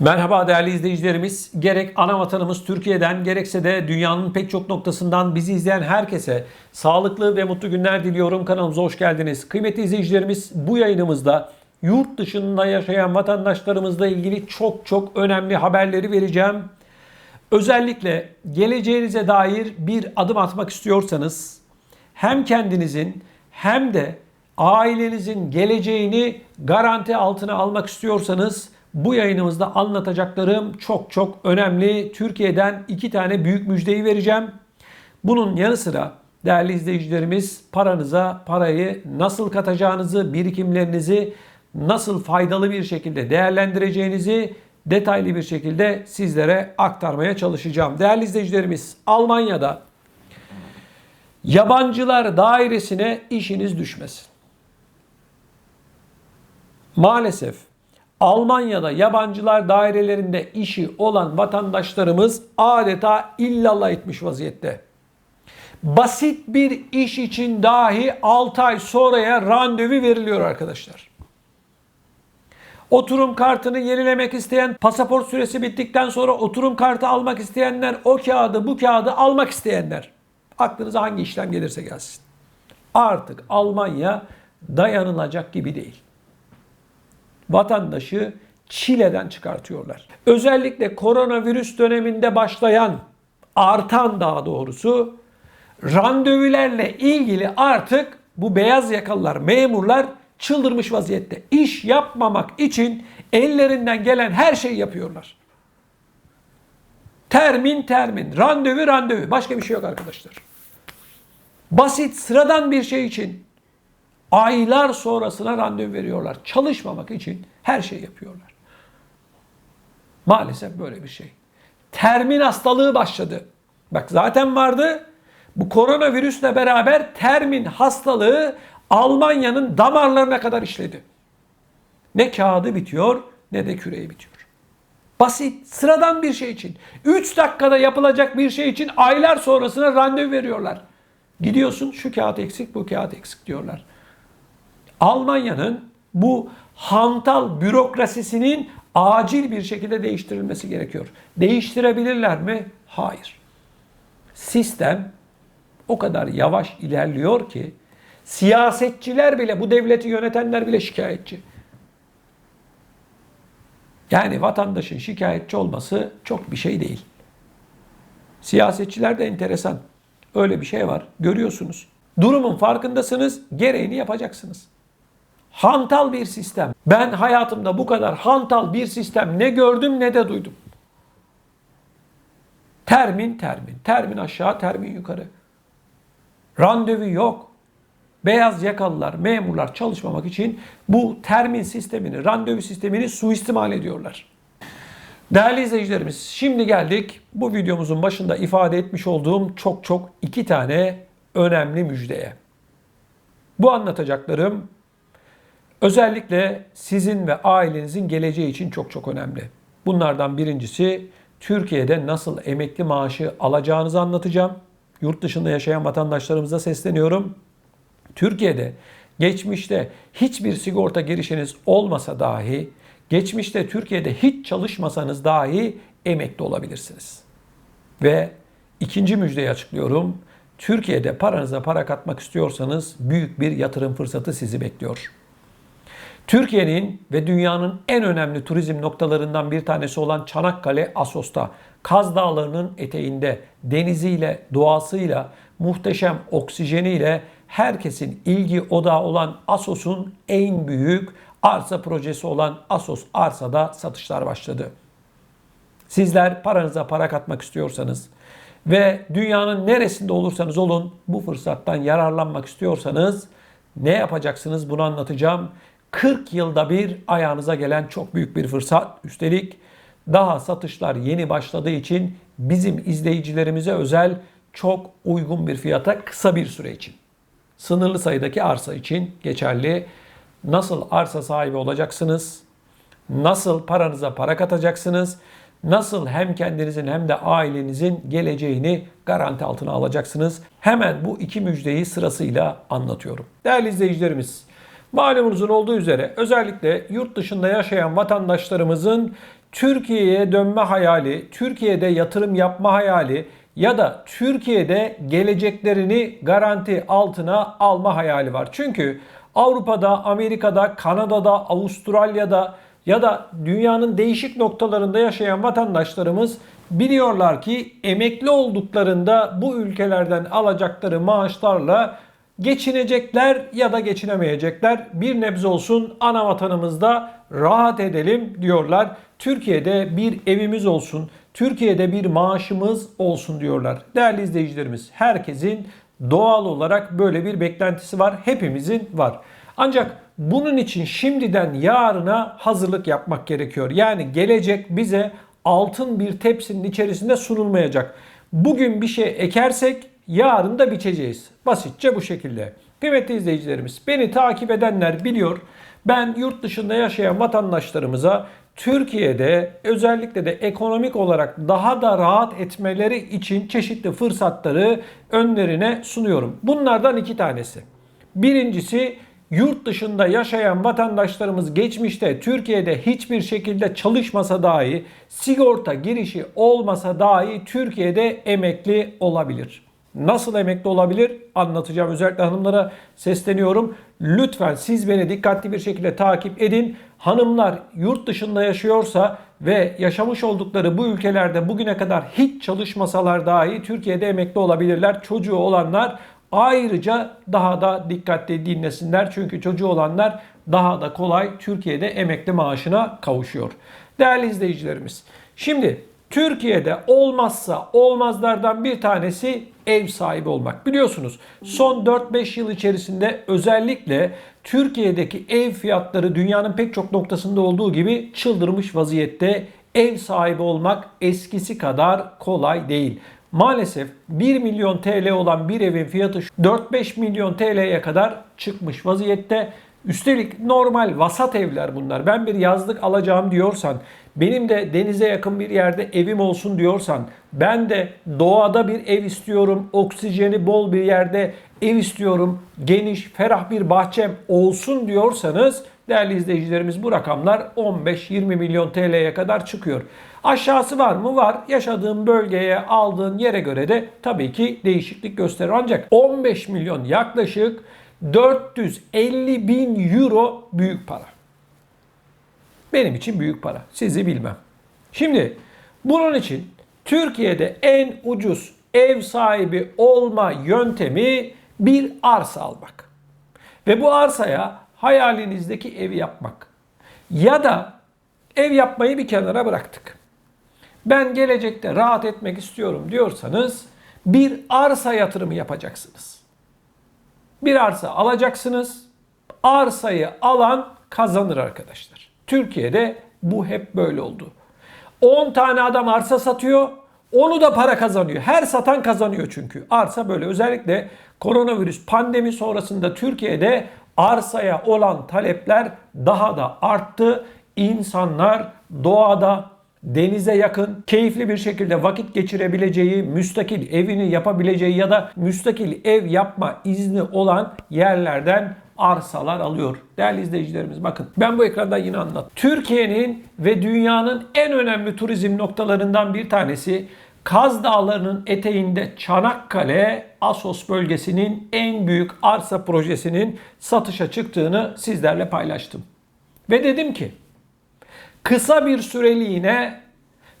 Merhaba değerli izleyicilerimiz. Gerek ana vatanımız Türkiye'den gerekse de dünyanın pek çok noktasından bizi izleyen herkese sağlıklı ve mutlu günler diliyorum. Kanalımıza hoş geldiniz. Kıymetli izleyicilerimiz bu yayınımızda yurt dışında yaşayan vatandaşlarımızla ilgili çok çok önemli haberleri vereceğim. Özellikle geleceğinize dair bir adım atmak istiyorsanız hem kendinizin hem de ailenizin geleceğini garanti altına almak istiyorsanız bu yayınımızda anlatacaklarım çok çok önemli. Türkiye'den iki tane büyük müjdeyi vereceğim. Bunun yanı sıra değerli izleyicilerimiz paranıza parayı nasıl katacağınızı, birikimlerinizi nasıl faydalı bir şekilde değerlendireceğinizi detaylı bir şekilde sizlere aktarmaya çalışacağım. Değerli izleyicilerimiz Almanya'da yabancılar dairesine işiniz düşmesin. Maalesef Almanya'da yabancılar dairelerinde işi olan vatandaşlarımız adeta illallah etmiş vaziyette. Basit bir iş için dahi 6 ay sonraya randevu veriliyor arkadaşlar. Oturum kartını yenilemek isteyen, pasaport süresi bittikten sonra oturum kartı almak isteyenler, o kağıdı bu kağıdı almak isteyenler. Aklınıza hangi işlem gelirse gelsin. Artık Almanya dayanılacak gibi değil vatandaşı çileden çıkartıyorlar. Özellikle koronavirüs döneminde başlayan, artan daha doğrusu randevularla ilgili artık bu beyaz yakalılar, memurlar çıldırmış vaziyette. İş yapmamak için ellerinden gelen her şeyi yapıyorlar. Termin termin, randevu randevu. Başka bir şey yok arkadaşlar. Basit, sıradan bir şey için aylar sonrasına randevu veriyorlar. Çalışmamak için her şey yapıyorlar. Maalesef böyle bir şey. Termin hastalığı başladı. Bak zaten vardı. Bu koronavirüsle beraber termin hastalığı Almanya'nın damarlarına kadar işledi. Ne kağıdı bitiyor ne de küreği bitiyor. Basit, sıradan bir şey için. 3 dakikada yapılacak bir şey için aylar sonrasına randevu veriyorlar. Gidiyorsun şu kağıt eksik bu kağıt eksik diyorlar. Almanya'nın bu hantal bürokrasisinin acil bir şekilde değiştirilmesi gerekiyor. Değiştirebilirler mi? Hayır. Sistem o kadar yavaş ilerliyor ki siyasetçiler bile, bu devleti yönetenler bile şikayetçi. Yani vatandaşın şikayetçi olması çok bir şey değil. Siyasetçiler de enteresan. Öyle bir şey var. Görüyorsunuz. Durumun farkındasınız, gereğini yapacaksınız. Hantal bir sistem. Ben hayatımda bu kadar hantal bir sistem ne gördüm ne de duydum. Termin termin. Termin aşağı, termin yukarı. Randevu yok. Beyaz yakalılar, memurlar çalışmamak için bu termin sistemini, randevu sistemini suistimal ediyorlar. Değerli izleyicilerimiz, şimdi geldik bu videomuzun başında ifade etmiş olduğum çok çok iki tane önemli müjdeye. Bu anlatacaklarım Özellikle sizin ve ailenizin geleceği için çok çok önemli. Bunlardan birincisi Türkiye'de nasıl emekli maaşı alacağınızı anlatacağım. Yurt dışında yaşayan vatandaşlarımıza sesleniyorum. Türkiye'de geçmişte hiçbir sigorta girişiniz olmasa dahi, geçmişte Türkiye'de hiç çalışmasanız dahi emekli olabilirsiniz. Ve ikinci müjdeyi açıklıyorum. Türkiye'de paranıza para katmak istiyorsanız büyük bir yatırım fırsatı sizi bekliyor. Türkiye'nin ve dünyanın en önemli turizm noktalarından bir tanesi olan Çanakkale Asos'ta Kaz Dağları'nın eteğinde deniziyle, doğasıyla, muhteşem oksijeniyle herkesin ilgi odağı olan Asos'un en büyük arsa projesi olan Asos Arsa'da satışlar başladı. Sizler paranıza para katmak istiyorsanız ve dünyanın neresinde olursanız olun bu fırsattan yararlanmak istiyorsanız ne yapacaksınız bunu anlatacağım. 40 yılda bir ayağınıza gelen çok büyük bir fırsat. Üstelik daha satışlar yeni başladığı için bizim izleyicilerimize özel çok uygun bir fiyata kısa bir süre için. Sınırlı sayıdaki arsa için geçerli. Nasıl arsa sahibi olacaksınız? Nasıl paranıza para katacaksınız? nasıl hem kendinizin hem de ailenizin geleceğini garanti altına alacaksınız? Hemen bu iki müjdeyi sırasıyla anlatıyorum. Değerli izleyicilerimiz, malumunuzun olduğu üzere özellikle yurt dışında yaşayan vatandaşlarımızın Türkiye'ye dönme hayali, Türkiye'de yatırım yapma hayali ya da Türkiye'de geleceklerini garanti altına alma hayali var. Çünkü Avrupa'da, Amerika'da, Kanada'da, Avustralya'da ya da dünyanın değişik noktalarında yaşayan vatandaşlarımız biliyorlar ki emekli olduklarında bu ülkelerden alacakları maaşlarla geçinecekler ya da geçinemeyecekler. Bir nebze olsun ana vatanımızda rahat edelim diyorlar. Türkiye'de bir evimiz olsun, Türkiye'de bir maaşımız olsun diyorlar. Değerli izleyicilerimiz, herkesin doğal olarak böyle bir beklentisi var. Hepimizin var. Ancak bunun için şimdiden yarına hazırlık yapmak gerekiyor. Yani gelecek bize altın bir tepsinin içerisinde sunulmayacak. Bugün bir şey ekersek yarın da biçeceğiz. Basitçe bu şekilde. Kıymetli izleyicilerimiz, beni takip edenler biliyor. Ben yurt dışında yaşayan vatandaşlarımıza Türkiye'de özellikle de ekonomik olarak daha da rahat etmeleri için çeşitli fırsatları önlerine sunuyorum. Bunlardan iki tanesi. Birincisi yurt dışında yaşayan vatandaşlarımız geçmişte Türkiye'de hiçbir şekilde çalışmasa dahi sigorta girişi olmasa dahi Türkiye'de emekli olabilir. Nasıl emekli olabilir? Anlatacağım. Özellikle hanımlara sesleniyorum. Lütfen siz beni dikkatli bir şekilde takip edin. Hanımlar yurt dışında yaşıyorsa ve yaşamış oldukları bu ülkelerde bugüne kadar hiç çalışmasalar dahi Türkiye'de emekli olabilirler. Çocuğu olanlar ayrıca daha da dikkatli dinlesinler. Çünkü çocuğu olanlar daha da kolay Türkiye'de emekli maaşına kavuşuyor. Değerli izleyicilerimiz, şimdi Türkiye'de olmazsa olmazlardan bir tanesi ev sahibi olmak. Biliyorsunuz son 4-5 yıl içerisinde özellikle Türkiye'deki ev fiyatları dünyanın pek çok noktasında olduğu gibi çıldırmış vaziyette. Ev sahibi olmak eskisi kadar kolay değil. Maalesef 1 milyon TL olan bir evin fiyatı 4-5 milyon TL'ye kadar çıkmış vaziyette. Üstelik normal vasat evler bunlar. Ben bir yazlık alacağım diyorsan, benim de denize yakın bir yerde evim olsun diyorsan, ben de doğada bir ev istiyorum, oksijeni bol bir yerde ev istiyorum, geniş, ferah bir bahçem olsun diyorsanız değerli izleyicilerimiz bu rakamlar 15-20 milyon TL'ye kadar çıkıyor. Aşağısı var mı? Var. Yaşadığın bölgeye, aldığın yere göre de tabii ki değişiklik gösterir. Ancak 15 milyon yaklaşık 450 bin euro büyük para. Benim için büyük para. Sizi bilmem. Şimdi bunun için Türkiye'de en ucuz ev sahibi olma yöntemi bir arsa almak. Ve bu arsaya hayalinizdeki evi yapmak. Ya da ev yapmayı bir kenara bıraktık. Ben gelecekte rahat etmek istiyorum diyorsanız bir arsa yatırımı yapacaksınız. Bir arsa alacaksınız. Arsayı alan kazanır arkadaşlar. Türkiye'de bu hep böyle oldu. 10 tane adam arsa satıyor. Onu da para kazanıyor. Her satan kazanıyor çünkü. Arsa böyle. Özellikle koronavirüs pandemi sonrasında Türkiye'de arsaya olan talepler daha da arttı. İnsanlar doğada denize yakın, keyifli bir şekilde vakit geçirebileceği, müstakil evini yapabileceği ya da müstakil ev yapma izni olan yerlerden arsalar alıyor. Değerli izleyicilerimiz bakın ben bu ekranda yine anlat. Türkiye'nin ve dünyanın en önemli turizm noktalarından bir tanesi Kaz Dağları'nın eteğinde Çanakkale Asos bölgesinin en büyük arsa projesinin satışa çıktığını sizlerle paylaştım. Ve dedim ki kısa bir süreliğine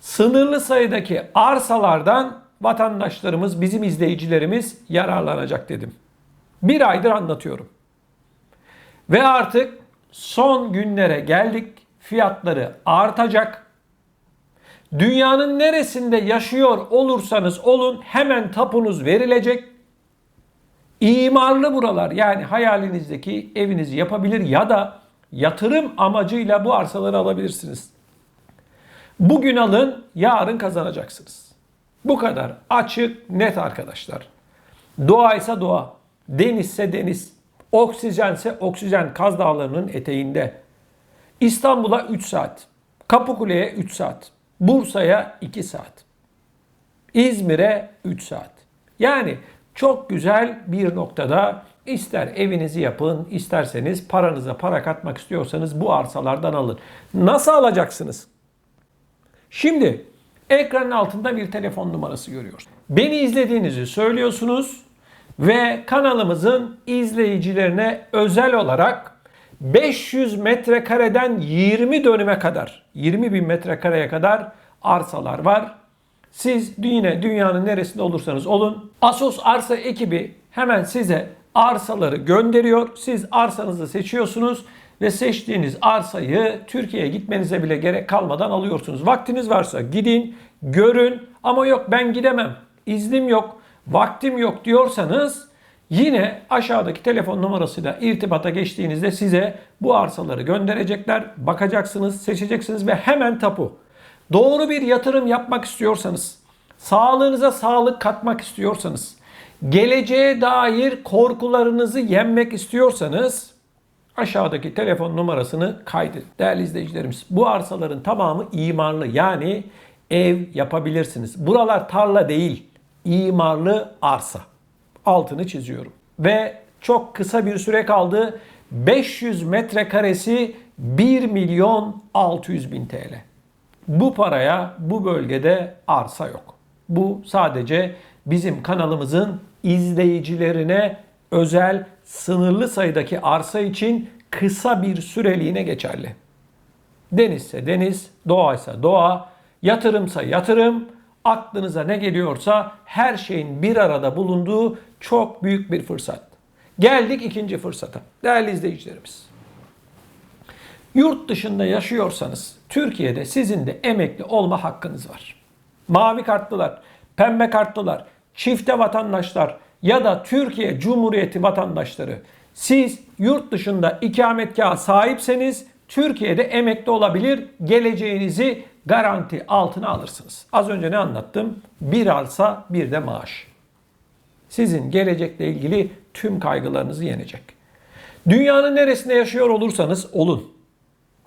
sınırlı sayıdaki arsalardan vatandaşlarımız, bizim izleyicilerimiz yararlanacak dedim. Bir aydır anlatıyorum. Ve artık son günlere geldik. Fiyatları artacak. Dünyanın neresinde yaşıyor olursanız olun hemen tapunuz verilecek. İmarlı buralar yani hayalinizdeki evinizi yapabilir ya da yatırım amacıyla bu arsaları alabilirsiniz. Bugün alın, yarın kazanacaksınız. Bu kadar açık, net arkadaşlar. Doğa ise doğa, denizse deniz, oksijense oksijen Kaz Dağları'nın eteğinde. İstanbul'a 3 saat, Kapıkule'ye 3 saat. Bursa'ya 2 saat. İzmir'e 3 saat. Yani çok güzel bir noktada ister evinizi yapın, isterseniz paranıza para katmak istiyorsanız bu arsalardan alın. Nasıl alacaksınız? Şimdi ekranın altında bir telefon numarası görüyoruz. Beni izlediğinizi söylüyorsunuz ve kanalımızın izleyicilerine özel olarak 500 metrekareden 20 dönüme kadar, 20 bin metrekareye kadar arsalar var. Siz yine dünyanın neresinde olursanız olun. Asos Arsa ekibi hemen size arsaları gönderiyor. Siz arsanızı seçiyorsunuz ve seçtiğiniz arsayı Türkiye'ye gitmenize bile gerek kalmadan alıyorsunuz. Vaktiniz varsa gidin, görün ama yok ben gidemem, iznim yok, vaktim yok diyorsanız yine aşağıdaki telefon numarasıyla irtibata geçtiğinizde size bu arsaları gönderecekler. Bakacaksınız, seçeceksiniz ve hemen tapu. Doğru bir yatırım yapmak istiyorsanız, sağlığınıza sağlık katmak istiyorsanız, geleceğe dair korkularınızı yenmek istiyorsanız aşağıdaki telefon numarasını kaydedin. Değerli izleyicilerimiz bu arsaların tamamı imarlı yani ev yapabilirsiniz. Buralar tarla değil, imarlı arsa. Altını çiziyorum. Ve çok kısa bir süre kaldı. 500 metrekaresi 1 milyon 600 bin TL. Bu paraya bu bölgede arsa yok. Bu sadece bizim kanalımızın izleyicilerine özel sınırlı sayıdaki arsa için kısa bir süreliğine geçerli. Denizse deniz, doğaysa doğa, yatırımsa yatırım, aklınıza ne geliyorsa her şeyin bir arada bulunduğu çok büyük bir fırsat. Geldik ikinci fırsata. Değerli izleyicilerimiz. Yurt dışında yaşıyorsanız Türkiye'de sizin de emekli olma hakkınız var. Mavi kartlılar, pembe kartlılar, çifte vatandaşlar ya da Türkiye Cumhuriyeti vatandaşları siz yurt dışında ikametgaha sahipseniz Türkiye'de emekli olabilir, geleceğinizi garanti altına alırsınız. Az önce ne anlattım? Bir arsa bir de maaş. Sizin gelecekle ilgili tüm kaygılarınızı yenecek. Dünyanın neresinde yaşıyor olursanız olun.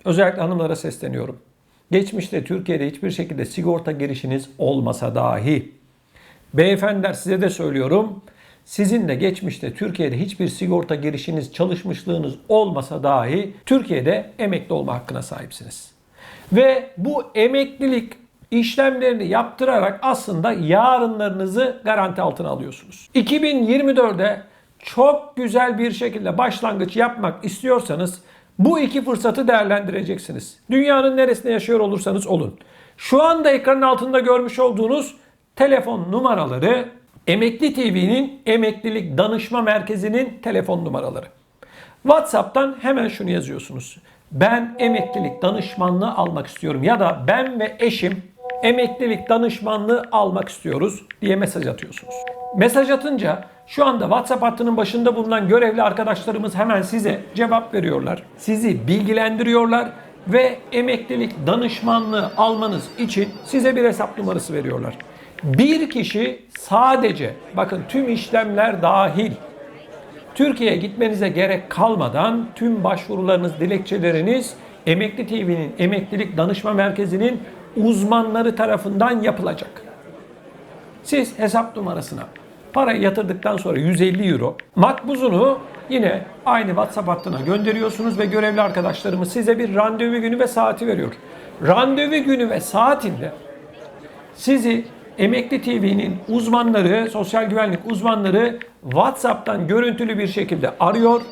Özellikle hanımlara sesleniyorum. Geçmişte Türkiye'de hiçbir şekilde sigorta girişiniz olmasa dahi beyefendiler size de söylüyorum. Sizin de geçmişte Türkiye'de hiçbir sigorta girişiniz, çalışmışlığınız olmasa dahi Türkiye'de emekli olma hakkına sahipsiniz. Ve bu emeklilik işlemlerini yaptırarak aslında yarınlarınızı garanti altına alıyorsunuz. 2024'de çok güzel bir şekilde başlangıç yapmak istiyorsanız bu iki fırsatı değerlendireceksiniz. Dünyanın neresinde yaşıyor olursanız olun. Şu anda ekranın altında görmüş olduğunuz telefon numaraları Emekli TV'nin emeklilik danışma merkezinin telefon numaraları. WhatsApp'tan hemen şunu yazıyorsunuz. Ben emeklilik danışmanlığı almak istiyorum ya da ben ve eşim emeklilik danışmanlığı almak istiyoruz diye mesaj atıyorsunuz. Mesaj atınca şu anda WhatsApp hattının başında bulunan görevli arkadaşlarımız hemen size cevap veriyorlar. Sizi bilgilendiriyorlar ve emeklilik danışmanlığı almanız için size bir hesap numarası veriyorlar. Bir kişi sadece bakın tüm işlemler dahil Türkiye'ye gitmenize gerek kalmadan tüm başvurularınız, dilekçeleriniz Emekli TV'nin Emeklilik Danışma Merkezi'nin uzmanları tarafından yapılacak. Siz hesap numarasına parayı yatırdıktan sonra 150 euro makbuzunu yine aynı WhatsApp hattına gönderiyorsunuz ve görevli arkadaşlarımız size bir randevu günü ve saati veriyor. Randevu günü ve saatinde sizi Emekli TV'nin uzmanları, sosyal güvenlik uzmanları WhatsApp'tan görüntülü bir şekilde arıyor.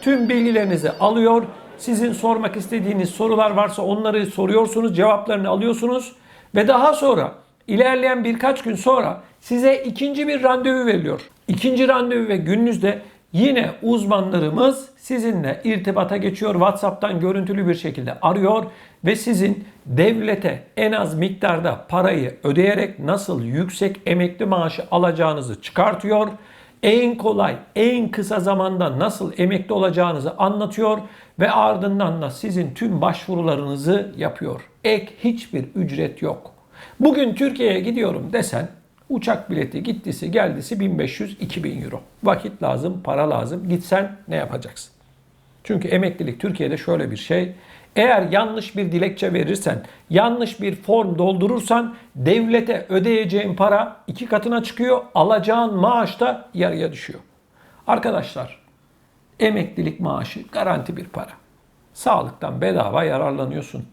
Tüm bilgilerinizi alıyor. Sizin sormak istediğiniz sorular varsa onları soruyorsunuz, cevaplarını alıyorsunuz ve daha sonra ilerleyen birkaç gün sonra size ikinci bir randevu veriliyor. İkinci randevu ve gününüzde yine uzmanlarımız sizinle irtibata geçiyor. WhatsApp'tan görüntülü bir şekilde arıyor ve sizin devlete en az miktarda parayı ödeyerek nasıl yüksek emekli maaşı alacağınızı çıkartıyor. En kolay, en kısa zamanda nasıl emekli olacağınızı anlatıyor ve ardından da sizin tüm başvurularınızı yapıyor. Ek hiçbir ücret yok. Bugün Türkiye'ye gidiyorum desen uçak bileti gittisi geldisi 1500-2000 euro. Vakit lazım, para lazım. Gitsen ne yapacaksın? Çünkü emeklilik Türkiye'de şöyle bir şey. Eğer yanlış bir dilekçe verirsen, yanlış bir form doldurursan devlete ödeyeceğin para iki katına çıkıyor, alacağın maaş da yarıya düşüyor. Arkadaşlar, emeklilik maaşı garanti bir para. Sağlıktan bedava yararlanıyorsun.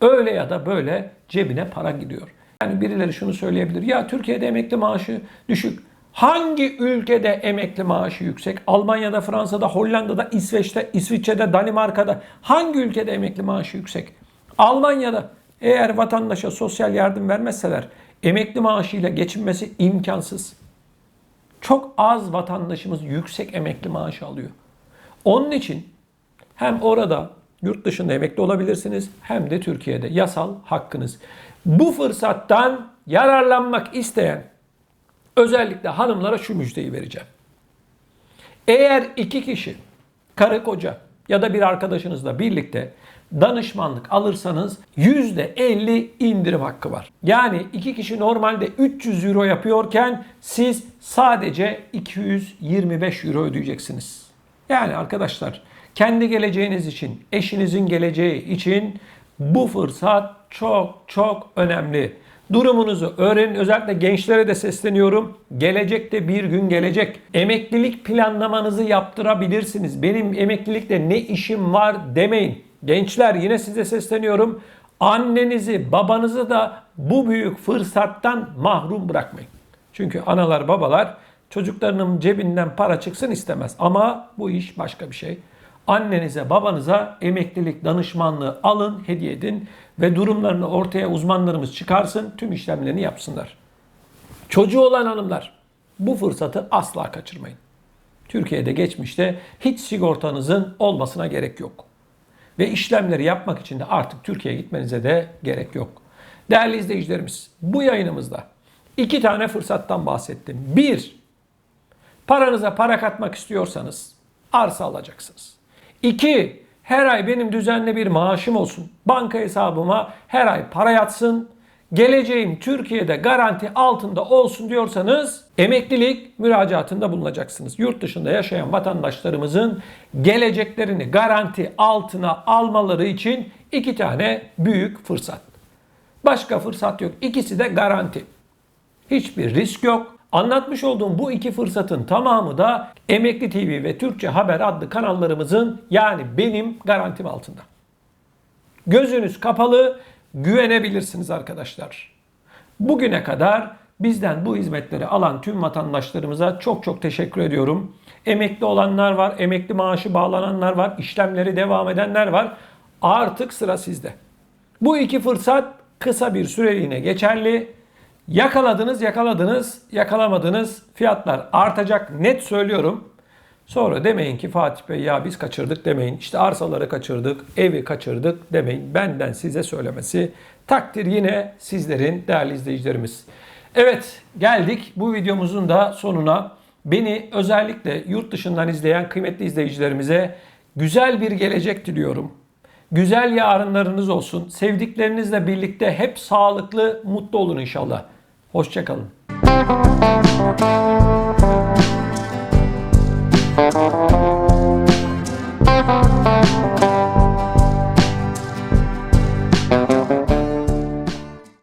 Öyle ya da böyle cebine para gidiyor. Yani birileri şunu söyleyebilir. Ya Türkiye'de emekli maaşı düşük. Hangi ülkede emekli maaşı yüksek? Almanya'da, Fransa'da, Hollanda'da, İsveç'te, İsviçre'de, Danimarka'da hangi ülkede emekli maaşı yüksek? Almanya'da eğer vatandaşa sosyal yardım vermezseler emekli maaşıyla geçinmesi imkansız. Çok az vatandaşımız yüksek emekli maaşı alıyor. Onun için hem orada yurt dışında emekli olabilirsiniz hem de Türkiye'de yasal hakkınız. Bu fırsattan yararlanmak isteyen özellikle hanımlara şu müjdeyi vereceğim. Eğer iki kişi, karı koca ya da bir arkadaşınızla birlikte danışmanlık alırsanız %50 indirim hakkı var. Yani iki kişi normalde 300 euro yapıyorken siz sadece 225 euro ödeyeceksiniz. Yani arkadaşlar kendi geleceğiniz için, eşinizin geleceği için bu fırsat çok çok önemli. Durumunuzu öğrenin. Özellikle gençlere de sesleniyorum. Gelecekte bir gün gelecek. Emeklilik planlamanızı yaptırabilirsiniz. Benim emeklilikte ne işim var demeyin. Gençler yine size sesleniyorum. Annenizi, babanızı da bu büyük fırsattan mahrum bırakmayın. Çünkü analar, babalar çocuklarının cebinden para çıksın istemez. Ama bu iş başka bir şey. Annenize, babanıza emeklilik danışmanlığı alın, hediye edin ve durumlarını ortaya uzmanlarımız çıkarsın, tüm işlemlerini yapsınlar. Çocuğu olan hanımlar bu fırsatı asla kaçırmayın. Türkiye'de geçmişte hiç sigortanızın olmasına gerek yok. Ve işlemleri yapmak için de artık Türkiye'ye gitmenize de gerek yok. Değerli izleyicilerimiz, bu yayınımızda iki tane fırsattan bahsettim. Bir, paranıza para katmak istiyorsanız arsa alacaksınız. İki, her ay benim düzenli bir maaşım olsun. Banka hesabıma her ay para yatsın. Geleceğim Türkiye'de garanti altında olsun diyorsanız emeklilik müracaatında bulunacaksınız. Yurt dışında yaşayan vatandaşlarımızın geleceklerini garanti altına almaları için iki tane büyük fırsat. Başka fırsat yok. İkisi de garanti. Hiçbir risk yok. Anlatmış olduğum bu iki fırsatın tamamı da Emekli TV ve Türkçe Haber adlı kanallarımızın yani benim garantim altında. Gözünüz kapalı güvenebilirsiniz arkadaşlar. Bugüne kadar bizden bu hizmetleri alan tüm vatandaşlarımıza çok çok teşekkür ediyorum. Emekli olanlar var, emekli maaşı bağlananlar var, işlemleri devam edenler var. Artık sıra sizde. Bu iki fırsat kısa bir süreliğine geçerli. Yakaladınız, yakaladınız, yakalamadınız. Fiyatlar artacak net söylüyorum. Sonra demeyin ki Fatih Bey ya biz kaçırdık demeyin. İşte arsaları kaçırdık, evi kaçırdık demeyin. Benden size söylemesi. Takdir yine sizlerin değerli izleyicilerimiz. Evet geldik bu videomuzun da sonuna. Beni özellikle yurt dışından izleyen kıymetli izleyicilerimize güzel bir gelecek diliyorum. Güzel yarınlarınız olsun. Sevdiklerinizle birlikte hep sağlıklı, mutlu olun inşallah. Hoşçakalın.